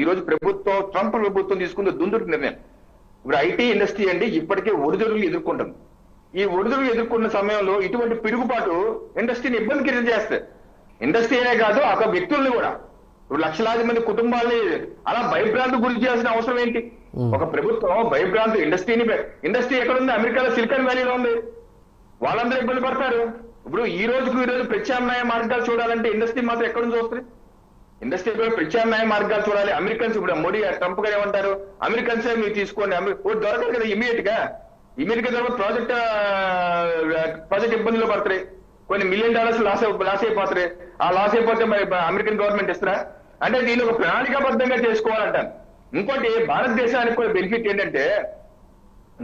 ఈ రోజు ప్రభుత్వం ట్రంప్ ప్రభుత్వం తీసుకున్న దుందుడు నిర్ణయం. ఇప్పుడు ఐటీ ఇండస్ట్రీ అండి ఇప్పటికే ఒడిదుడులు ఎదుర్కొంటుంది ఈ ఒడిదుడులు ఎదుర్కొన్న సమయంలో ఇటువంటి పిడుగుపాటు ఇండస్ట్రీని ఇబ్బందికి చేస్తాయి ఇండస్ట్రీ అనే కాదు ఆ వ్యక్తుల్ని కూడా. ఇప్పుడు లక్షలాది మంది కుటుంబాలని అలా భయభ్రాంతి గురి చేయాల్సిన అవసరం ఏంటి? ఒక ప్రభుత్వం భయభ్రాంతి ఇండస్ట్రీని ఇండస్ట్రీ ఎక్కడ ఉంది అమెరికాలో సిలికాన్ వ్యాలీలో ఉంది. వాళ్ళందరూ ఇబ్బంది పడతారు. ఇప్పుడు ఈ రోజుకు ఈ రోజు ప్రత్యామ్నాయ మార్గాలు చూడాలంటే ఇండస్ట్రీ మాత్రం ఎక్కడ నుంచి ఇండస్ట్రీ కూడా ప్రత్యామ్నాయ మార్గాలు చూడాలి. అమెరికన్స్ ఇప్పుడు మోడీ ట్రంప్ గారు ఏమంటారు? అమెరికన్స్ మీరు తీసుకోండి. అమెరి- దొరకదు కదా ఇమీడియట్గా ఇమీడియట్గా ప్రాజెక్ట్ ప్రాజెక్ట్ ఇబ్బందులు పడతాయి. కొన్ని మిలియన్ డాలర్స్ లాస్ లాస్ అయిపోతాయి. ఆ లాస్ అయిపోతే మరి అమెరికన్ గవర్నమెంట్ ఇస్తారా? అంటే దీన్ని ఒక ప్రణాళికాబద్ధంగా చేసుకోవాలంటాను. ఇంకోటి భారతదేశానికి కూడా బెనిఫిట్ ఏంటంటే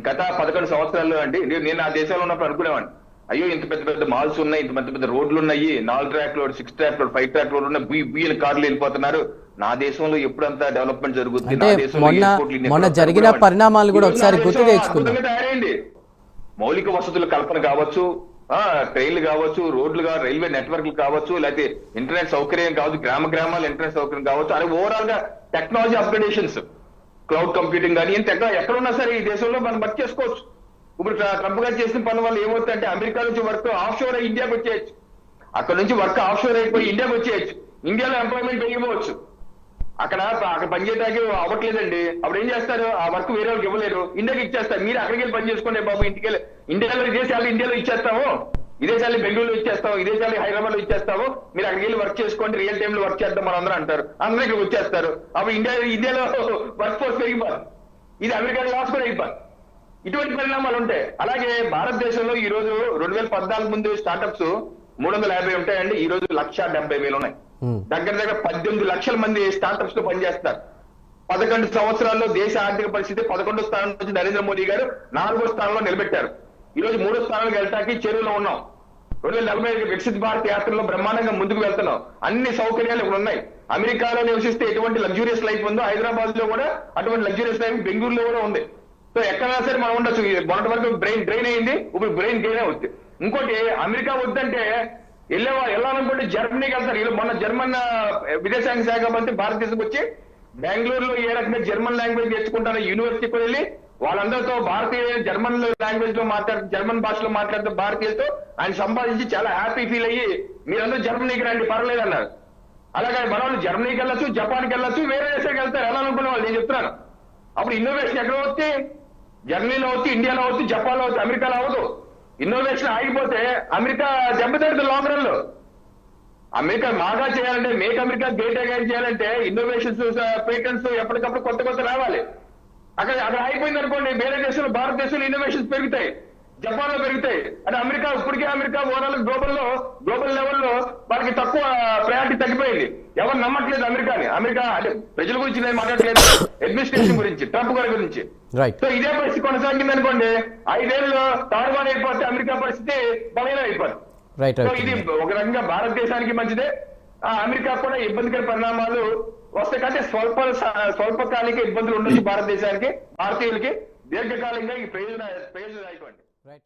గత పదకొండు సంవత్సరాల్లో అండి నేను నేను ఆ దేశాల్లో ఉన్నప్పుడు అనుకునేవాడిని. అయ్యో ఇంత పెద్ద పెద్ద మాల్స్ ఉన్నాయి ఇంత పెద్ద పెద్ద రోడ్లు ఉన్నాయి నాలుగు track road six track road five track road ఉన్నాయి బీ- బియ్యం కార్లు వెళ్ళిపోతున్నారు నా దేశంలో ఎప్పుడంతా డెవలప్మెంట్ జరుగుతుంది నా అంటే దేశంలో మొన్న- జరిగిన. పరిణామాలు కూడా ఒకసారి గుర్తు తెచ్చుకుందాం. తయారైంది మౌలిక వసతుల కల్పన కావచ్చు ఆ ట్రైన్లు కావచ్చు రోడ్లు కావచ్చు రైల్వే నెట్వర్క్లు కావచ్చు లేకపోతే ఇంటర్నెట్ సౌకర్యం కావచ్చు గ్రామ గ్రామాల ఇంటర్నెట్ సౌకర్యం కావచ్చు అది ఓవరాల్గా టెక్నాలజీ అప్గ్రేడేషన్స్ క్లౌడ్ కంప్యూటింగ్ కానీ ఇంత ఎక్కడ ఎక్కడ ఉన్నా సరే ఈ దేశంలో మనం వర్క్ చేసుకోవచ్చు ఇప్పుడు ట్రంప్ గారు చేసిన పనుల వల్ల ఏమవుతుందంటే అమెరికా నుంచి వర్క్ ఆఫ్ షోర్ ఇండియాకి వచ్చేయచ్చు. అక్కడ నుంచి వర్క్ ఆఫ్ షోర్ అయిపోయి ఇండియాకి వచ్చేయచ్చు. ఇండియాలో ఎంప్లాయ్మెంట్ పెరిగిపోవచ్చు. అక్కడ అక్కడ పని చేయడానికి అవ్వట్లేదండి. అప్పుడు ఏం చేస్తారు? ఆ వర్క్ వేరే వాళ్ళకి ఇవ్వలేరు. ఇండియాకి ఇచ్చేస్తారు. మీరు అక్కడికి వెళ్ళి పని చేసుకోండి బాబు ఇంటికి వెళ్ళి. ఇండియాలో ఇదే శాలరీ ఇండియాలో ఇచ్చేస్తాము. ఇదే శాలరీ బెంగళూరులో ఇచ్చేస్తాము. ఇదే శాలరీ హైదరాబాద్లో ఇచ్చేస్తాము. మీరు అక్కడికి వెళ్ళి వర్క్ చేసుకోండి. రియల్ టైమ్లో వర్క్ చేద్దాం మన అందరూ అంటారు. అందరూ ఇక్కడికి వచ్చేస్తారు. అప్పుడు ఇండియా ఇండియాలో వర్క్ ఫోర్స్ పెరిగిపోదు. ఇది అమెరికా లాస్ కూడా అయిపోదు. ఇటువంటి పరిణామాలు ఉంటాయి అలాగే భారతదేశంలో ఈ రోజు రెండు వేల పద్నాలుగు ముందు స్టార్టప్స్ మూడు వందల యాభై ఉంటాయండి ఈ రోజు లక్ష డెబ్బై వేలు ఉన్నాయి. దగ్గర దగ్గర పద్దెనిమిది లక్షల మంది స్టార్టప్స్లో పనిచేస్తారు పదకొండు సంవత్సరాల్లో దేశ ఆర్థిక పరిస్థితి పదకొండో స్థానం నుంచి నరేంద్ర మోదీ గారు నాలుగో స్థానంలో నిలబెట్టారు. ఈ రోజు మూడో స్థానానికి వెళ్ళటానికి చెరువులో ఉన్నాం. రెండు వేల నలభై ఐదు వికసిత్ భారత్ యాత్రలో బ్రహ్మాండంగా ముందుకు వెళ్తున్నాం. అన్ని సౌకర్యాలు ఇక్కడ ఉన్నాయి. అమెరికాలో నివసిస్తే ఎటువంటి లగ్జూరియస్ లైఫ్ ఉందో హైదరాబాద్లో కూడా అటువంటి లగ్జూరియస్ లైఫ్ బెంగళూరులో కూడా ఉంది. సో ఎక్కడైనా సరే మనం ఉండొచ్చు. ఈ మొన్నటి వరకు బ్రెయిన్ డ్రైన్ అయింది ఇప్పుడు బ్రెయిన్ గెయిన్ అవుతుంది ఇంకోటి అమెరికా వద్దంటే వెళ్ళే వెళ్ళాలనుకుంటే జర్మనీకి వెళ్తారు. వీళ్ళు మొన్న జర్మన్ విదేశాంగ శాఖ మంత్రి భారతదేశంకి వచ్చి బెంగళూరులో ఏ రకంగా జర్మన్ లాంగ్వేజ్ నేర్చుకుంటారో యూనివర్సిటీకి వెళ్ళి వాళ్ళందరితో భారతీయ జర్మన్ లాంగ్వేజ్లో మాట్లాడు జర్మన్ భాషలో మాట్లాడుతూ భారతీయులతో ఆయన సంపాదించి చాలా హ్యాపీ ఫీల్ అయ్యి మీరందరూ జర్మనీకి రండి పర్లేదు అన్నారు. అలాగే మన వాళ్ళు జర్మనీకి వెళ్ళొచ్చు జపాన్కి వెళ్ళొచ్చు వేరే దేశానికి వెళ్తారు వెళ్ళాలనుకునే వాళ్ళు నేను చెప్తున్నాను. అప్పుడు ఇన్నోవేషన్ ఎక్కడ వస్తే జర్మనీలో అవుతుంది ఇండియాలో అవుతుంది జపాన్లో అవుతుంది అమెరికాలో అవ్వదు. ఇన్నోవేషన్ ఆగిపోతే అమెరికా దెబ్బతింటుంది లాంగ్ రన్లో. అమెరికా బాగా చేయాలంటే మేక్ అమెరికా గేట్ అగైన్ చేయాలంటే ఇన్నోవేషన్స్ పేటెంట్స్ ఎప్పటికప్పుడు కొత్త కొత్త రావాలి. అక్కడ అక్కడ అయిపోయింది అనుకోండి వేరే దేశంలో భారతదేశంలో ఇన్నోవేషన్స్ పెరుగుతాయి. జపాన్లో పెరుగుతాయి అంటే అమెరికా ఇప్పటికే అమెరికా ఓవరాల్ గ్లోబల్లో గ్లోబల్ లెవెల్లో వాళ్ళకి తక్కువ ప్రయారిటీ తగ్గిపోయింది. ఎవరు నమ్మట్లేదు అమెరికాని. అమెరికా అంటే ప్రజల గురించి నేను మాట్లాడలేదు అడ్మినిస్ట్రేషన్ గురించి ట్రంప్ గారి గురించి. సో ఇదే పరిస్థితి కొనసాగింది అనుకోండి ఐదేళ్ళు తారుమారు అయిపోతే అమెరికా పరిస్థితి బలహీనం అయిపోతుంది రైట్ సో ఇది ఒక రకంగా భారతదేశానికి మంచిదే. ఆ అమెరికా కూడా ఇబ్బందికర పరిణామాలు వస్తాయి. కంటే స్వల్ప స్వల్పకాలిక ఇబ్బందులు ఉండొచ్చు భారతదేశానికి భారతీయులకి. దీర్ఘకాలికంగా ఈ ప్రయోజన ప్రయోజనదాయకం అండి right.